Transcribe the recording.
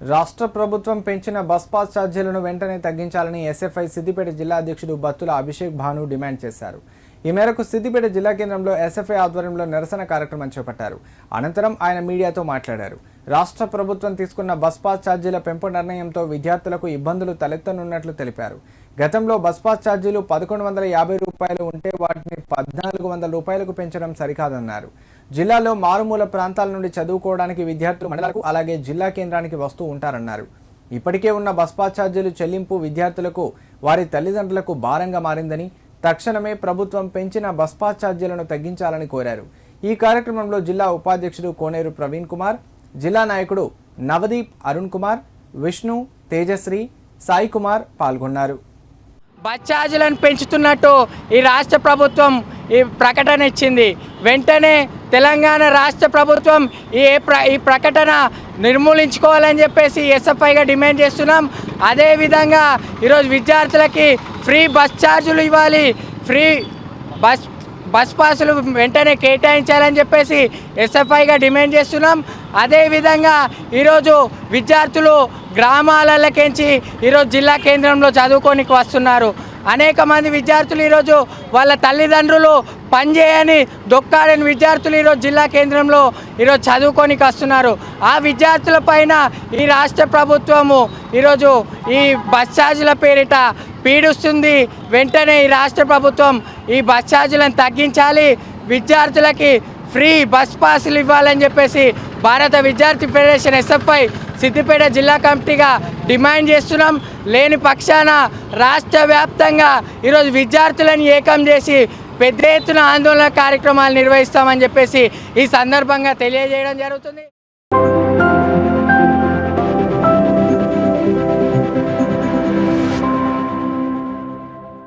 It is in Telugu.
రాష్ట్ర ప్రభుత్వం పెంచిన బస్ పాస్ ఛార్జీలను వెంటనే తగ్గించాలని ఎస్ఎఫ్ఐ సిద్దిపేట జిల్లా అధ్యక్షుడు బత్తుల అభిషేక్ భాను డిమాండ్ చేశారు. ఈ మేరకు సిద్దిపేట జిల్లా కేంద్రంలో ఎస్ఎఫ్ఐ ఆధ్వర్యంలో నిరసన కార్యక్రమం చేపట్టారు. అనంతరం ఆయన మీడియాతో మాట్లాడారు. రాష్ట్ర ప్రభుత్వం తీసుకున్న బస్ పాస్ ఛార్జీల పెంపు నిర్ణయంతో విద్యార్థులకు ఇబ్బందులు తలెత్తనున్నట్లు తెలిపారు. గతంలో బస్ పాస్ ఛార్జీలు పదకొండు వందల యాభై రూపాయలు ఉంటే వాటిని పద్నాలుగు వందల రూపాయలకు పెంచడం సరికాదన్నారు. జిల్లాలో మారుమూల ప్రాంతాల నుండి చదువుకోవడానికి విద్యార్థులు మండలకు అలాగే జిల్లా కేంద్రానికి వస్తూ ఉంటారన్నారు. ఇప్పటికే ఉన్న బస్ పాస్ ఛార్జీలు చెల్లింపు విద్యార్థులకు వారి తల్లిదండ్రులకు భారంగా మారిందని తక్షణమే ప్రభుత్వం పెంచిన బస్ పాస్ ఛార్జీలను తగ్గించాలని కోరారు. ఈ కార్యక్రమంలో జిల్లా ఉపాధ్యక్షుడు కోనేరు ప్రవీణ్ కుమార్ జిల్లా నాయకుడు నవదీప్ అరుణ్ కుమార్ విష్ణు తేజశ్రీ సాయి కుమార్ పాల్గొన్నారు. బస్ ఛార్జీలను పెంచుతున్నట్టు ఈ రాష్ట్ర ప్రభుత్వం ఈ ప్రకటన ఇచ్చింది. వెంటనే తెలంగాణ రాష్ట్ర ప్రభుత్వం ఈ ప్ర ఈ ప్రకటన నిర్మూలించుకోవాలని చెప్పేసి ఎస్ఎఫ్ఐగా డిమాండ్ చేస్తున్నాం. అదేవిధంగా ఈరోజు విద్యార్థులకి ఫ్రీ బస్ ఛార్జీలు ఇవ్వాలి. ఫ్రీ బస్ బస్ పాసులు వెంటనే కేటాయించాలని చెప్పేసి ఎస్ఎఫ్ఐగా డిమాండ్ చేస్తున్నాం. అదేవిధంగా ఈరోజు విద్యార్థులు గ్రామాలకెంచి ఈరోజు జిల్లా కేంద్రంలో చదువుకోనికి వస్తున్నారు. అనేక మంది విద్యార్థులు ఈరోజు వాళ్ళ తల్లిదండ్రులు పనిచేయని దొక్కాడని విద్యార్థులు ఈరోజు జిల్లా కేంద్రంలో ఈరోజు చదువుకోనికి వస్తున్నారు. ఆ విద్యార్థుల పైన ఈ రాష్ట్ర ప్రభుత్వము ఈరోజు ఈ బస్ ఛార్జీల పేరిట పీడిస్తుంది. వెంటనే ఈ రాష్ట్ర ప్రభుత్వం ఈ బస్ ఛార్జీలను తగ్గించాలి. విద్యార్థులకి ఫ్రీ బస్ పాసులు ఇవ్వాలని చెప్పేసి భారత విద్యార్థి ఫెడరేషన్ ఎస్ఎఫ్ఐ సిద్దిపేట జిల్లా కమిటీగా డిమాండ్ చేస్తున్నాం. లేని పక్షాన రాష్ట్ర వ్యాప్తంగా ఈరోజు విద్యార్థులను ఏకం చేసి పెద్ద ఎత్తున ఆందోళన కార్యక్రమాలు నిర్వహిస్తామని చెప్పేసి ఈ సందర్భంగా తెలియజేయడం జరుగుతుంది.